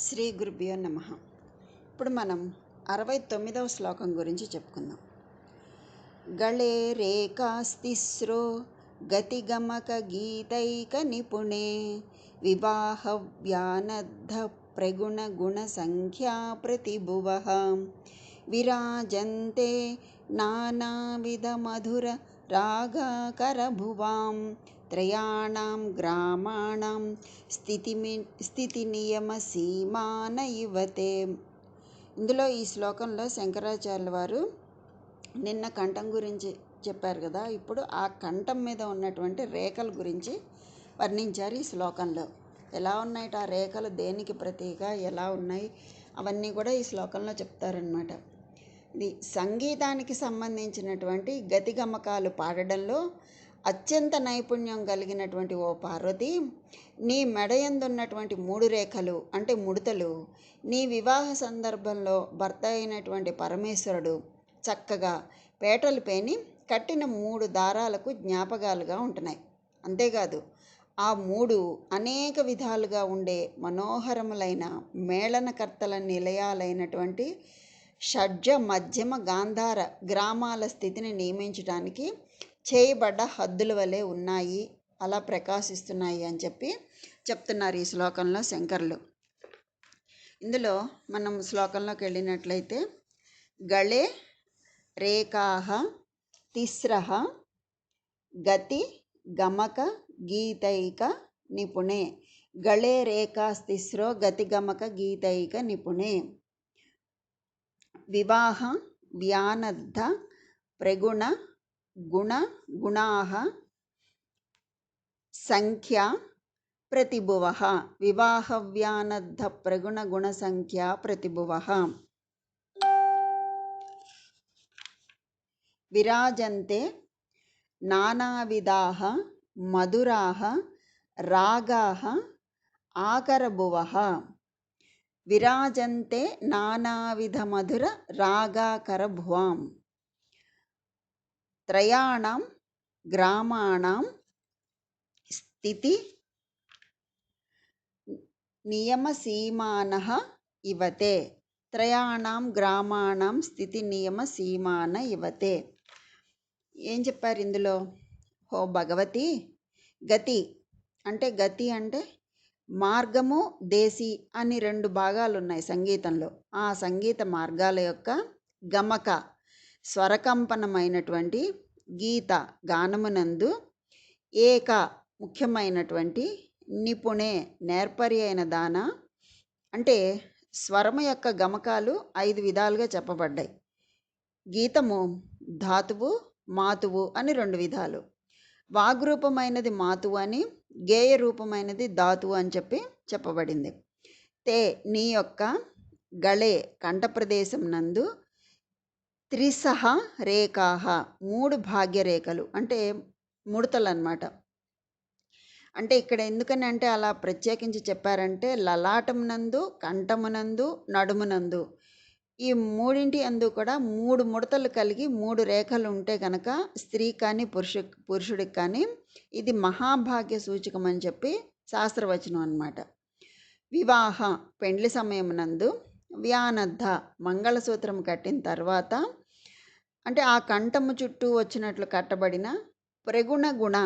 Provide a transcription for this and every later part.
శ్రీ గురుభ్యో నమ. ఇప్పుడు మనం అరవై తొమ్మిదవ శ్లోకం గురించి చెప్పుకుందాం. గళే రేఖాస్తిస్రో గతిగమక గీతైక నిపుణే వివాహ వ్యానద్ధ ప్రగుణ గుణ సంఖ్యా ప్రతిభువ. విరాజంతే నానావిధ మధుర రాగాకరభువాం त्रयाणां గ్రామాణం స్థితిమి స్థితి సీమాన ఇందులో ఈ శ్లోకంలో శంకరాచార్యుల వారు నిన్న కంఠం గురించి చెప్పారు కదా ఇప్పుడు ఆ కంఠం మీద ఉన్నటువంటి రేఖల గురించి వర్ణించారు ఈ శ్లోకంలో. ఎలా ఉన్నాయి ఆ రేఖలు దేనికి ప్రతీక ఎలా ఉన్నాయి అవన్నీ కూడా ఈ శ్లోకంలో చెప్తారనమాట ఇది సంగీతానికి సంబంధించినటువంటి గతిగమకాలు పాడడంలో అత్యంత నైపుణ్యం కలిగినటువంటి ఓ పార్వతి నీ మెడయందున్నటువంటి మూడు రేఖలు అంటే ముడతలు నీ వివాహ సందర్భంలో భర్త అయినటువంటి పరమేశ్వరుడు చక్కగా పేటలు పేని కట్టిన మూడు దారాలకు జ్ఞాపకాలుగా ఉంటున్నాయి. అంతేకాదు ఆ మూడు అనేక విధాలుగా ఉండే మనోహరములైన మేళనకర్తల నిలయాలైనటువంటి షడ్జ మధ్యమ గాంధార గ్రామాల స్థితిని నియమించడానికి చేయబడ్డ హద్దుల వలె ఉన్నాయి అలా ప్రకాశిస్తున్నాయి అని చెప్పి చెప్తున్నారు ఈ శ్లోకంలో శంకర్లు. ఇందులో మనం శ్లోకంలోకి వెళ్ళినట్లయితే గళే రేఖాహ తిస్రహ గతి గమక గీతైక నిపుణే. గళే రేఖాస్తిస్రో గతిగమక గీతైక నిపుణే. వివాహ వ్యానర్థ ప్రగుణ గుణ గుణాः సంఖ్యా ప్రతిభువ వివాహవ్యానద్ధ ప్రగుణ గుణ సంఖ్యా ప్రతిభువ. విరాజంతే నానావిధాः త్రయాణం గ్రామాణం స్థితి నియమసీమాన ఇవతే త్రయాణం గ్రామాణం స్థితి నియమసీమాన ఇవతే ఏం చెప్పారు ఇందులో? హో భగవతి! గతి అంటే గతి అంటే మార్గము దేశి అని రెండు భాగాలు ఉన్నాయి సంగీతంలో. ఆ సంగీత మార్గాల యొక్క గమక స్వరకంపనమైనటువంటి గీత గానమునందు ఏక ముఖ్యమైనటువంటి నిపుణే నేర్పరి అయిన దాన అంటే స్వరము యొక్క గమకాలు ఐదు విధాలుగా చెప్పబడ్డాయి. గీతము ధాతువు మాతువు అని రెండు విధాలు. వాగ్రూపమైనది మాతువు అని గేయ రూపమైనది ధాతువు అని చెప్పి చెప్పబడింది. తే నీ యొక్క గళే కంఠప్రదేశం నందు త్రిసహ రేఖాహ మూడు భాగ్యరేఖలు అంటే ముడతలు అనమాట అంటే ఇక్కడ ఎందుకని అంటే అలా ప్రత్యేకించి చెప్పారంటే లలాటమునందు కంఠమునందు నడుమునందు ఈ మూడింటి అందు కూడా మూడు ముడతలు కలిగి మూడు రేఖలు ఉంటే కనుక స్త్రీ కానీ పురుషు పురుషుడికి కానీ ఇది మహాభాగ్య సూచకం అని చెప్పి శాస్త్రవచనం అన్నమాట. వివాహ పెండ్లి సమయమునందు వ్యానద్ధ మంగళసూత్రం కట్టిన తర్వాత అంటే ఆ కంఠము చుట్టూ వచ్చినట్లు కట్టబడిన ప్రగుణ గుణ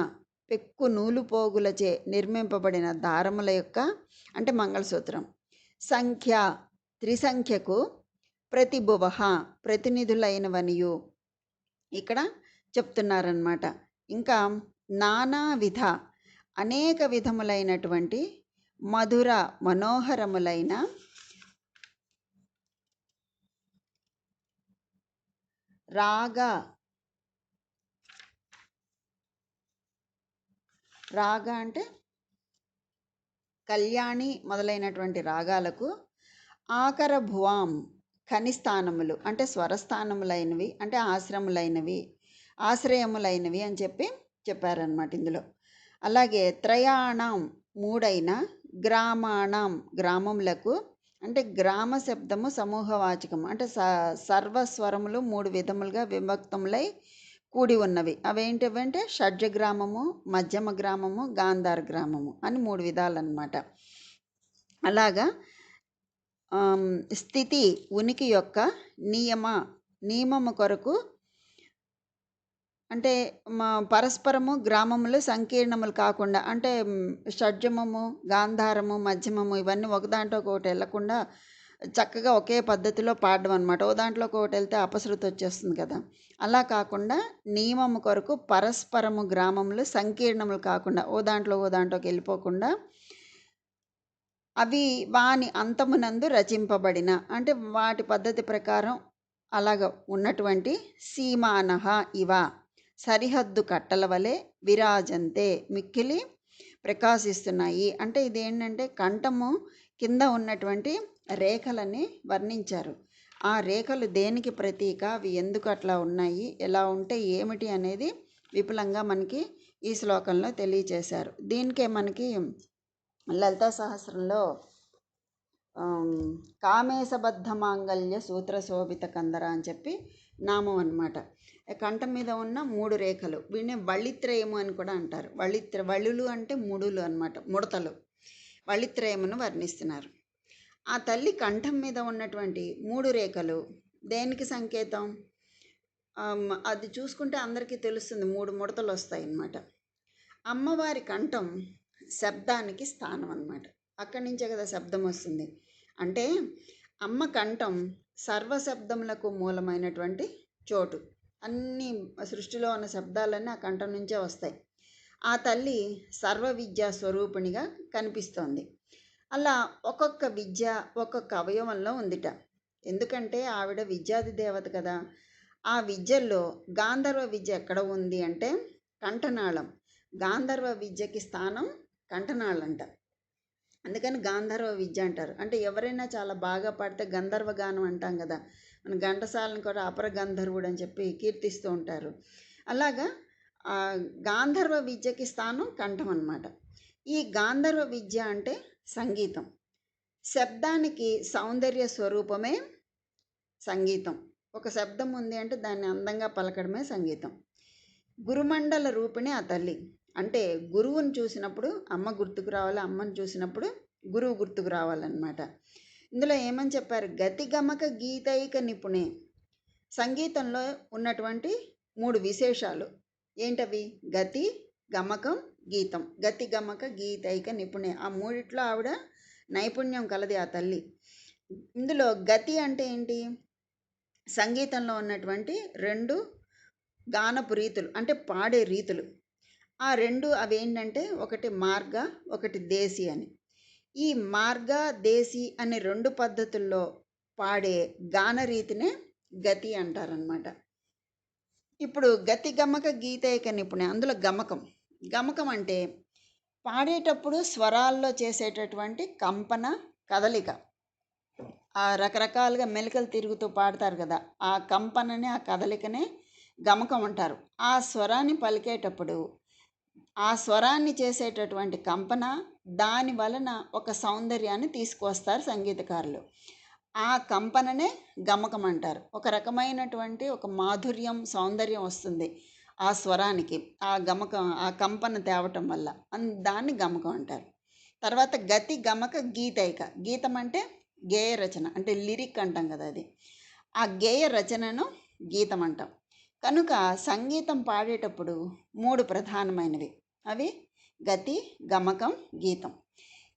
పెక్కు నూలు పోగులచే నిర్మింపబడిన దారముల యొక్క అంటే మంగళసూత్రం. సంఖ్య త్రిసంఖ్యకు ప్రతిభువ ప్రతినిధులైనవనియు. ఇక్కడ చెప్తున్నారనమాట ఇంకా నానా విధ అనేక విధములైనటువంటి మధుర మనోహరములైన రాగ. రాగ అంటే కళ్యాణి మొదలైనటువంటి రాగాలకు ఆకర భువాం ఖనిస్థానములు అంటే స్వరస్థానములైనవి అంటే ఆశ్రములైనవి ఆశ్రయములైనవి అని చెప్పి చెప్పారనమాట ఇందులో. అలాగే త్రయాణం మూడైన గ్రామాణం గ్రామములకు అంటే గ్రామ శబ్దము సమూహవాచకం అంటే స సర్వస్వరములు మూడు విధములుగా విభక్తములై కూడి ఉన్నవి. అవేంటివంటే షడ్జ గ్రామము మధ్యమ గ్రామము గాంధార గ్రామము అని మూడు విధాలు అన్నమాట అలాగా స్థితి ఉనికి యొక్క నియమ నియమము కొరకు అంటే మా పరస్పరము గ్రామములు సంకీర్ణములు కాకుండా అంటే షడ్జమము గాంధారము మధ్యమము ఇవన్నీ ఒక దాంట్లో ఒకటి వెళ్ళకుండా చక్కగా ఒకే పద్ధతిలో పాడడం అనమాట ఓ దాంట్లో ఒకటి వెళ్తే అపశృతి వచ్చేస్తుంది కదా. అలా కాకుండా నియమము కొరకు పరస్పరము గ్రామములు సంకీర్ణములు కాకుండా ఓ దాంట్లో ఓ దాంట్లోకి వెళ్ళిపోకుండా అవి వాని అంతమునందు రచింపబడిన అంటే వాటి పద్ధతి ప్రకారం అలాగ ఉన్నటువంటి సీమానహ ఇవ. సరిహద్దు కట్టల వలె విరాజంతే మిక్కిలి ప్రకాశిస్తున్నాయి. అంటే ఇదేంటంటే కంఠము కింద ఉన్నటువంటి రేఖలని వర్ణించారు. ఆ రేఖలు దేనికి ప్రతీక? అవి ఎందుకు అట్లా ఉన్నాయి? ఎలా ఉంటే ఏమిటి అనేది విపులంగా మనకి ఈ శ్లోకంలో తెలియచేశారు. దీనికే మనకి లలితా సహస్రంలో కామేశబద్ధ మాంగళ్య సూత్ర శోభిత కందర అని చెప్పి నామం అన్నమాట. కంఠం మీద ఉన్న మూడు రేఖలు. వీటిని వళ్ళిత్రయము అని కూడా అంటారు. వళిత్ర వళ్ళులు అంటే ముడులు అన్నమాట ముడతలు. వళ్ళిత్రయమును వర్ణిస్తున్నారు. ఆ తల్లి కంఠం మీద ఉన్నటువంటి మూడు రేఖలు దేనికి సంకేతం? అది చూసుకుంటే అందరికీ తెలుస్తుంది. మూడు ముడతలు వస్తాయి అన్నమాట. అమ్మవారి కంఠం శబ్దానికి స్థానం అన్నమాట. అక్కడి నుంచే కదా శబ్దం వస్తుంది. అంటే అమ్మ కంఠం సర్వశబ్దములకు మూలమైనటువంటి చోటు. అన్ని సృష్టిలో ఉన్న శబ్దాలన్నీ ఆ కంఠం నుంచే వస్తాయి. ఆ తల్లి సర్వ విద్యా స్వరూపిణిగా కనిపిస్తోంది. అలా ఒక్కొక్క విద్య ఒక్కొక్క అవయవంలో ఉందిట. ఎందుకంటే ఆవిడ విద్యాది దేవత కదా. ఆ విద్యల్లో గాంధర్వ విద్య ఎక్కడ ఉంది అంటే కంఠనాళం. గాంధర్వ విద్యకి స్థానం కంఠనాళంట. అందుకని గాంధర్వ విద్య అంటారు. అంటే ఎవరైనా చాలా బాగా పాడితే గంధర్వ గానం అంటాం కదా. మన ఘంటసాలను కూడా అపర గంధర్వుడు అని చెప్పి కీర్తిస్తూ ఉంటారు. అలాగా ఆ గాంధర్వ విద్యకి స్థానం కంఠం అనమాట ఈ గాంధర్వ విద్య అంటే సంగీతం. శబ్దానికి సౌందర్య స్వరూపమే సంగీతం. ఒక శబ్దం ఉంది అంటే దాన్ని అందంగా పలకడమే సంగీతం. గురుమండల రూపిణి ఆ తల్లి. అంటే గురువుని చూసినప్పుడు అమ్మ గుర్తుకు రావాలి అమ్మని చూసినప్పుడు గురువు గుర్తుకు రావాలన్నమాట. ఇందులో ఏమని చెప్పారు? గతి గమక గీతైక నిపుణే. సంగీతంలో ఉన్నటువంటి మూడు విశేషాలు. ఏంటవి? గతి గమకం గీతం. గతి గమక గీతైక నిపుణే. ఆ మూడిట్లో ఆవిడ నైపుణ్యం కలది ఆ తల్లి. ఇందులో గతి అంటే ఏంటి? సంగీతంలో ఉన్నటువంటి రెండు గానపు రీతులు అంటే పాడే రీతులు. ఆ రెండు అవి ఏంటంటే ఒకటి మార్గ ఒకటి దేశీ అని. ఈ మార్గ దేశీ అనే రెండు పద్ధతుల్లో పాడే గాన రీతినే గతి అంటారనమాట ఇప్పుడు గతి గమక గీతైక నిపుణి అందులో గమకం. గమకం అంటే పాడేటప్పుడు స్వరాల్లో చేసేటటువంటి కంపన కదలిక. ఆ రకరకాలుగా మెలికలు తిరుగుతూ పాడతారు కదా ఆ కంపనని ఆ కదలికనే గమకం అంటారు. ఆ స్వరాన్ని పలికేటప్పుడు ఆ స్వరాన్ని చేసేటటువంటి కంపన దాని వలన ఒక సౌందర్యాన్ని తీసుకువస్తారు సంగీతకారులు. ఆ కంపననే గమకం అంటారు. ఒక రకమైనటువంటి ఒక మాధుర్యం సౌందర్యం వస్తుంది ఆ స్వరానికి ఆ గమకం ఆ కంపన తేవటం వల్ల. అన్ దాన్ని గమకం అంటారు. తర్వాత గతి గమక గీతైక. గీతం అంటే గేయ రచన అంటే లిరిక్ అంటాం కదా అది. ఆ గేయ రచనను గీతం అంటాం. కనుక సంగీతం పాడేటప్పుడు మూడు ప్రధానమైనవి. అవి గతి గమకం గీతం.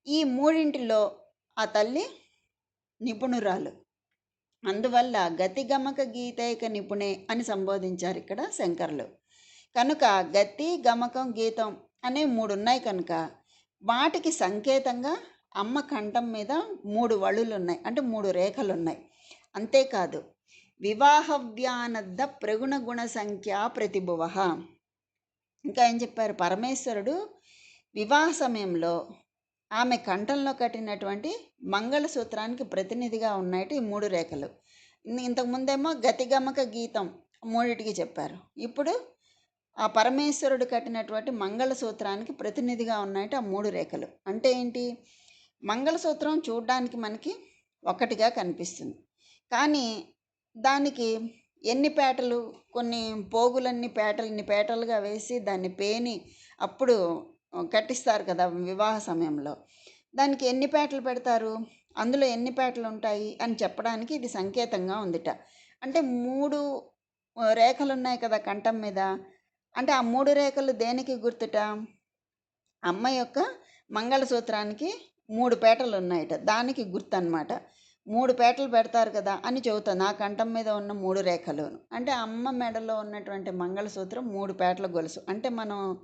ఈ మూడింటిలో ఆ తల్లి నిపుణురాలు. అందువల్ల గతి గమక గీతైక నిపుణే అని సంబోధించారు ఇక్కడ శంకర్లు. కనుక గతి గమకం గీతం అనే మూడు ఉన్నాయి కనుక వాటికి సంకేతంగా అమ్మ కంఠం మీద మూడు వళులు ఉన్నాయి అంటే మూడు రేఖలు ఉన్నాయి అంతేకాదు వివాహవ్యానద్ద ప్రగుణ గుణ సంఖ్య ప్రతిభువ. ఇంకా ఏం చెప్పారు? పరమేశ్వరుడు వివాహ సమయంలో ఆమె కంఠంలో కట్టినటువంటి మంగళసూత్రానికి ప్రతినిధిగా ఉన్నాయి ఈ మూడు రేఖలు. ఇంతకుముందేమో గతిగమక గీతం మూడిటికి చెప్పారు. ఇప్పుడు ఆ పరమేశ్వరుడు కట్టినటువంటి మంగళసూత్రానికి ప్రతినిధిగా ఉన్నాయి ఆ మూడు రేఖలు. అంటే ఏంటి? మంగళసూత్రం చూడడానికి మనకి ఒకటిగా కనిపిస్తుంది. కానీ దానికి ఎన్ని పేటలు? కొన్ని పోగులన్నీ పేటలు ఇన్ని పేటలుగా వేసి దాన్ని పేని అప్పుడు కట్టిస్తారు కదా వివాహ సమయంలో. దానికి ఎన్ని పేటలు పెడతారు? అందులో ఎన్ని పేటలు ఉంటాయి? అని చెప్పడానికి ఇది సంకేతంగా ఉందిట. అంటే మూడు రేఖలు ఉన్నాయి కదా కంఠం మీద. అంటే ఆ మూడు రేఖలు దేనికి గుర్తుట? అమ్మ యొక్క మంగళసూత్రానికి మూడు పేటలు ఉన్నాయట దానికి గుర్తు అనమాట మూడు పేటలు పెడతారు కదా అని చెబుతాను నా కంఠం మీద ఉన్న మూడు రేఖలు. అంటే అమ్మ మెడలో ఉన్నటువంటి మంగళసూత్రం మూడు పేటల గొలుసు. అంటే మనం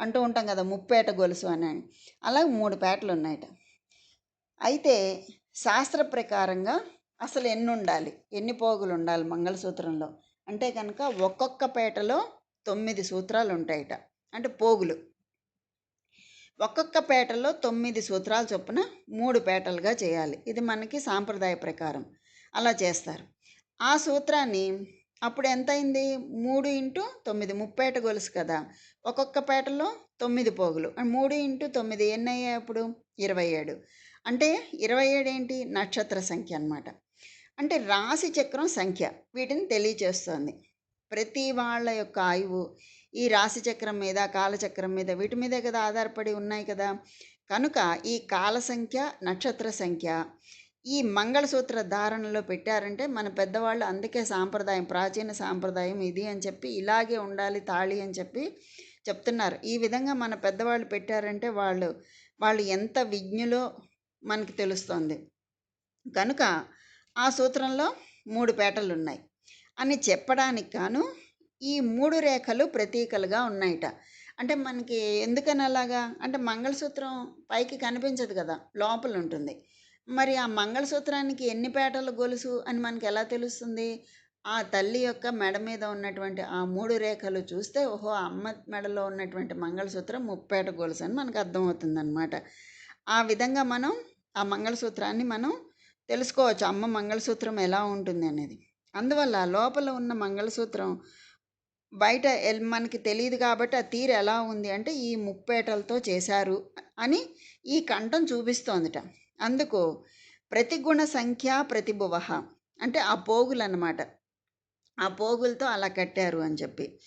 అంటూ ఉంటాం కదా ముప్పేట గొలుసు అని అలాగే మూడు పేటలు ఉన్నాయట. అయితే శాస్త్ర ప్రకారంగా అసలు ఎన్ని ఉండాలి ఎన్ని పోగులు ఉండాలి మంగళసూత్రంలో? అంటే కనుక ఒక్కొక్క పేటలో తొమ్మిది సూత్రాలు ఉంటాయట. అంటే పోగులు. ఒక్కొక్క పేటలో తొమ్మిది సూత్రాలు చొప్పున మూడు పేటలుగా చేయాలి. ఇది మనకి సాంప్రదాయ ప్రకారం. అలా చేస్తారు. ఆ సూత్రాన్ని అప్పుడు ఎంత అయింది మూడు ఇంటూ తొమ్మిది ముప్పేట గొలుసు కదా. ఒక్కొక్క పేటలో తొమ్మిది పోగులు. మూడు ఇంటూ తొమ్మిది ఎన్ని అయ్యాయి అప్పుడు? ఇరవై ఏడు. అంటే ఇరవై ఏడు ఏంటి నక్షత్ర సంఖ్య అన్నమాట. అంటే రాశి చక్రం సంఖ్య వీటిని తెలియచేస్తుంది. ప్రతి వాళ్ళ యొక్క ఆయువు ఈ రాశి చక్రం మీద కాలచక్రం మీద వీటి మీదే కదా ఆధారపడి ఉన్నాయి కదా. కనుక ఈ కాల సంఖ్య నక్షత్ర సంఖ్య ఈ మంగళసూత్ర ధారణలో పెట్టారంటే మన పెద్దవాళ్ళు అందుకే సాంప్రదాయం ప్రాచీన సాంప్రదాయం ఇది అని చెప్పి ఇలాగే ఉండాలి తాళి అని చెప్పి చెప్తున్నారు. ఈ విధంగా మన పెద్దవాళ్ళు పెట్టారంటే వాళ్ళు వాళ్ళు ఎంత విజ్ఞులో మనకి తెలుస్తుంది. కనుక ఆ సూత్రంలో మూడు పేటలు ఉన్నాయి అని చెప్పడానికి గాను ఈ మూడు రేఖలు ప్రతీకలుగా ఉన్నాయట. అంటే మనకి ఎందుకని అలాగా? అంటే మంగళసూత్రం పైకి కనిపించదు కదా లోపల ఉంటుంది. మరి ఆ మంగళసూత్రానికి ఎన్ని పేటల గొలుసు అని మనకి ఎలా తెలుస్తుంది? ఆ తల్లి యొక్క మెడ మీద ఉన్నటువంటి ఆ మూడు రేఖలు చూస్తే ఓహో అమ్మ మెడలో ఉన్నటువంటి మంగళసూత్రం ముప్పేట గొలుసు అని మనకు అర్థమవుతుందన్నమాట. ఆ విధంగా మనం ఆ మంగళసూత్రాన్ని మనం తెలుసుకోవచ్చు. అమ్మ మంగళసూత్రం ఎలా ఉంటుంది అనేది. అందువల్ల లోపల ఉన్న మంగళసూత్రం బయట మనకి తెలియదు కాబట్టి ఆ తీరు ఎలా ఉంది అంటే ఈ ముప్పేటలతో చేశారు అని ఈ కంఠం చూపిస్తోందిట. అందుకు ప్రతిగుణ సంఖ్య ప్రతిభువ అంటే ఆ పోగులు అన్నమాట ఆ పోగులతో అలా కట్టారు అని చెప్పి.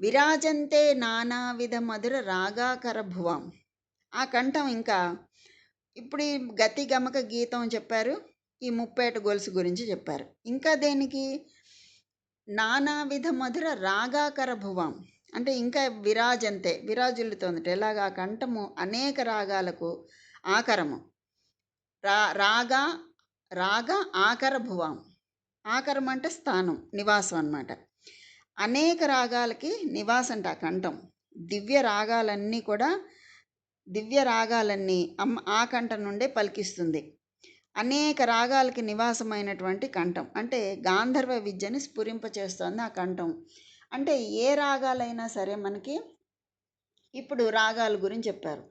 విరాజంతే నానావిధ మధుర రాగాకర భువం. ఆ కంఠం ఇంకా ఇప్పుడు ఈ గతి గమక గీతం చెప్పారు ఈ ముప్పేట గొలుసు గురించి చెప్పారు. ఇంకా దేనికి? నానావిధ మధుర రాగాకర భువం. అంటే ఇంకా విరాజంతే విరాజులుతోంది ఎలాగ? ఆ కంఠము అనేక రాగాలకు ఆకరము. రా రాగా రాగ ఆకర భువం. ఆకరం అంటే స్థానం నివాసం అన్నమాట. అనేక రాగాలకి నివాసం అంట ఆ కంఠం. దివ్య రాగాలన్నీ కూడా దివ్య రాగాలన్నీ అమ్మ ఆ కంఠం నుండే పలికిస్తుంది. అనేక రాగాలకి నివాసమైనటువంటి కంఠం. అంటే గాంధర్వ విద్యని స్ఫురింపచేస్తోంది ఆ కంఠం. అంటే ఏ రాగాలైనా సరే మనకి ఇప్పుడు రాగాల గురించి చెప్పారు.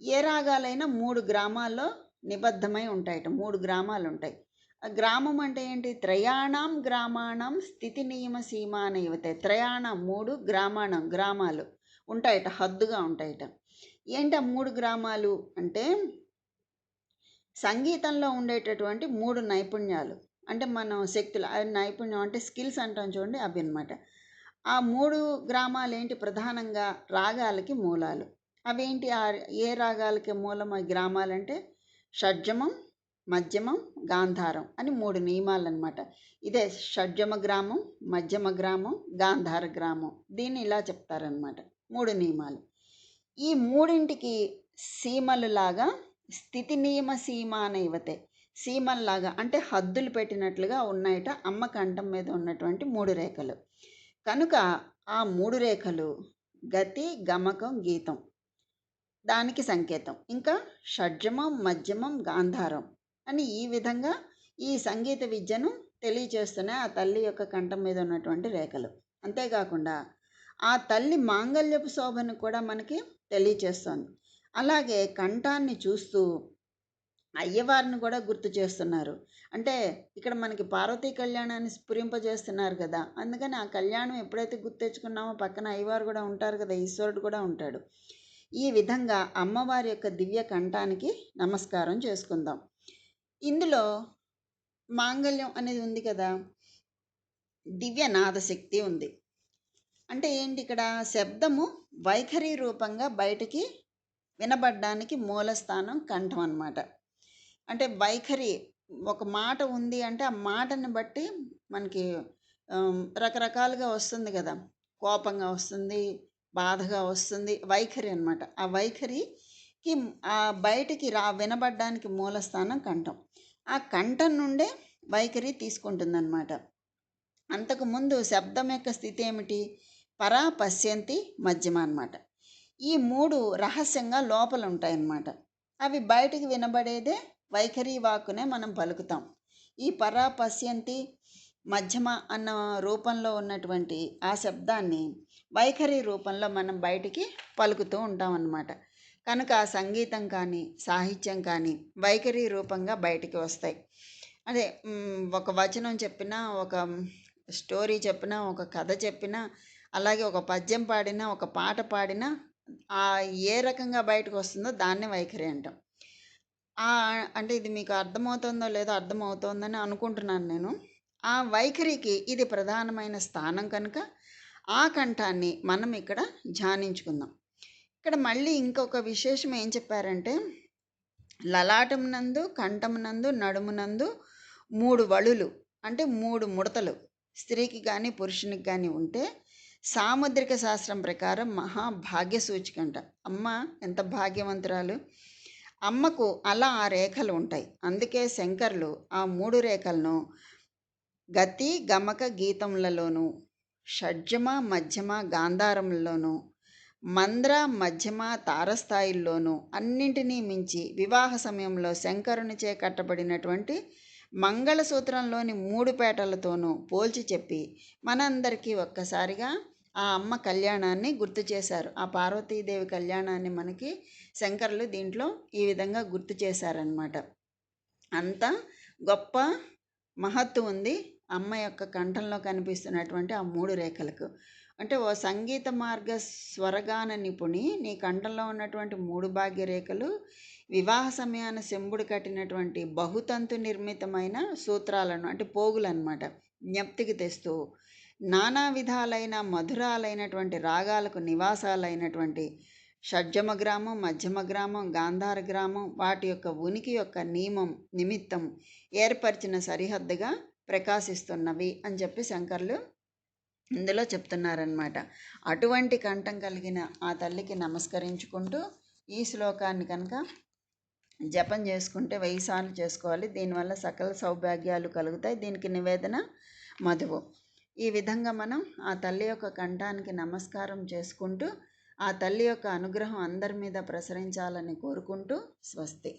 ఏ రాగాలైనా మూడు గ్రామాల్లో నిబద్ధమై ఉంటాయట మూడు గ్రామాలు ఉంటాయి గ్రామం అంటే ఏంటి? త్రయాణం గ్రామాణం స్థితి నియమ సీమాన యువతే త్రయాణం మూడు గ్రామాణం గ్రామాలు ఉంటాయట హద్దుగా ఉంటాయట. ఏంటి ఆ మూడు గ్రామాలు అంటే? సంగీతంలో ఉండేటటువంటి మూడు నైపుణ్యాలు. అంటే మనం శక్తులు అవి నైపుణ్యం అంటే స్కిల్స్ అంటాం చూడండి అవి అనమాట ఆ మూడు గ్రామాలు ఏంటి? ప్రధానంగా రాగాలకి మూలాలు. అవేంటి? ఆ ఏ రాగాలకి మూలం? ఆ గ్రామాలంటే షడ్జమం మధ్యమం గాంధారం అని మూడు నియమాలు అనమాట ఇదే షడ్జమ గ్రామం మధ్యమ గ్రామం గాంధార గ్రామం. దీన్ని ఇలా చెప్తారనమాట మూడు నియమాలు. ఈ మూడింటికి సీమలులాగా స్థితి నియమ సీమాన యువతే సీమల్లాగా అంటే హద్దులు పెట్టినట్లుగా ఉన్నాయట అమ్మ కంఠం మీద ఉన్నటువంటి మూడు రేఖలు. కనుక ఆ మూడు రేఖలు గతి గమకం గీతం. దానికి సంకేతం. ఇంకా షడ్జమం మధ్యమం గాంధారం. అని ఈ విధంగా ఈ సంగీత విద్యను తెలియచేస్తున్నాయి ఆ తల్లి యొక్క కంఠం మీద ఉన్నటువంటి రేఖలు. అంతేకాకుండా ఆ తల్లి మాంగళ్యపు శోభను కూడా మనకి తెలియచేస్తోంది. అలాగే కంఠాన్ని చూస్తూ అయ్యవారిని కూడా గుర్తు చేస్తున్నారు. అంటే ఇక్కడ మనకి పార్వతీ కళ్యాణాన్ని స్ఫురింపజేస్తున్నారు కదా అందుకని ఆ కళ్యాణం ఎప్పుడైతే గుర్తు తెచ్చుకున్నామో పక్కన అయ్యవారు కూడా ఉంటారు కదా ఈశ్వరుడు కూడా ఉంటాడు. ఈ విధంగా అమ్మవారి యొక్క దివ్య కంఠానికి నమస్కారం చేసుకుందాం. ఇందులో మాంగళ్యం అనేది ఉంది కదా! దివ్య నాదశక్తి ఉంది. అంటే ఏంటి ఇక్కడ? శబ్దము వైఖరి రూపంగా బయటికి వినబడ్డానికి మూలస్థానం కంఠం అన్నమాట. అంటే వైఖరి ఒక మాట ఉంది అంటే ఆ మాటని బట్టి మనకి రకరకాలుగా వస్తుంది కదా! కోపంగా వస్తుంది బాధగా వస్తుంది వైఖరి అనమాట ఆ వైఖరి ఆ బయటికి రా వినబడడానికి మూలస్థానం కంఠం. ఆ కంఠం నుండే వైఖరి తీసుకుంటుందన్నమాట. అంతకుముందు శబ్దం యొక్క స్థితి ఏమిటి? పరా పశ్యంతి మధ్యమ అన్నమాట. ఈ మూడు రహస్యంగా లోపల ఉంటాయన్నమాట అవి బయటికి వినబడేదే వైఖరి వాక్కునే మనం పలుకుతాం. ఈ పరా పశ్యంతి మధ్యమ అన్న రూపంలో ఉన్నటువంటి ఆ శబ్దాన్ని వైఖరి రూపంలో మనం బయటికి పలుకుతూ ఉంటాం అన్నమాట కనుక సంగీతం కానీ సాహిత్యం కానీ వైఖరి రూపంగా బయటికి వస్తాయి. అదే ఒక వచనం చెప్పినా ఒక స్టోరీ చెప్పినా ఒక కథ చెప్పినా అలాగే ఒక పద్యం పాడినా ఒక పాట పాడినా ఆ ఏ రకంగా బయటకు వస్తుందో దాన్నే వైఖరి అంటాం. ఆ అంటే ఇది మీకు అర్థమవుతుందో లేదో అర్థమవుతోందని అనుకుంటున్నాను నేను. ఆ వైఖరికి ఇది ప్రధానమైన స్థానం కనుక ఆ కంఠాన్ని మనం ఇక్కడ ధ్యానించుకుందాం. ఇక్కడ మళ్ళీ ఇంకొక విశేషం ఏం చెప్పారంటే లలాటం నందు నడుమునందు నందు నడుము నందు మూడు వళులు అంటే మూడు ముడతలు స్త్రీకి కానీ పురుషునికి కానీ ఉంటే సాముద్రిక శాస్త్రం ప్రకారం మహాభాగ్య సూచికంట. అమ్మ ఎంత భాగ్యవంతురాలు. అమ్మకు అలా ఆ రేఖలు ఉంటాయి. అందుకే శంకర్లు ఆ మూడు రేఖలను గతి గమక గీతములలోను షడ్జమ మధ్యమ గాంధారములలోనూ మంద్ర మధ్యమ తారస్థాయిల్లోనూ అన్నింటినీ మించి వివాహ సమయంలో శంకరునిచే కట్టబడినటువంటి మంగళసూత్రంలోని మూడు పేటలతోనూ పోల్చి చెప్పి మనందరికీ ఒక్కసారిగా ఆ అమ్మ కళ్యాణాన్ని గుర్తు చేశారు. ఆ పార్వతీదేవి కళ్యాణాన్ని మనకి శంకరులు దీంట్లో ఈ విధంగా గుర్తు చేశారనమాట అంత గొప్ప మహత్తు ఉంది అమ్మ యొక్క కంఠంలో కనిపిస్తున్నటువంటి ఆ మూడు రేఖలకు. అంటే ఓ సంగీత మార్గ స్వరగాన నిపుణి నీ కంఠంలో ఉన్నటువంటి మూడు భాగ్య రేఖలు వివాహ సమయాన శంభుడు కట్టినటువంటి బహుతంతు నిర్మితమైన సూత్రాలను అంటే పోగులు అనమాట జ్ఞప్తికి తెస్తూ నానా విధాలైన మధురాలైనటువంటి రాగాలకు నివాసాలైనటువంటి షడ్జమ గ్రామం మధ్యమ గ్రామం గాంధార గ్రామం వాటి యొక్క ఉనికి యొక్క నియమం నిమిత్తం ఏర్పరిచిన సరిహద్దుగా ప్రకాశిస్తున్నవి అని చెప్పి శంకర్లు ఇందులో చెప్తున్నారనమాట అటువంటి కంఠం కలిగిన ఆ తల్లికి నమస్కరించుకుంటూ ఈ శ్లోకాన్ని కనుక జపం చేసుకుంటే వెయ్యి సార్లు చేసుకోవాలి. దీనివల్ల సకల సౌభాగ్యాలు కలుగుతాయి. దీనికి నివేదన మధువు. ఈ విధంగా మనం ఆ తల్లి యొక్క కంఠానికి నమస్కారం చేసుకుంటూ ఆ తల్లి యొక్క అనుగ్రహం అందరి మీద ప్రసరించాలని కోరుకుంటూ స్వస్తి.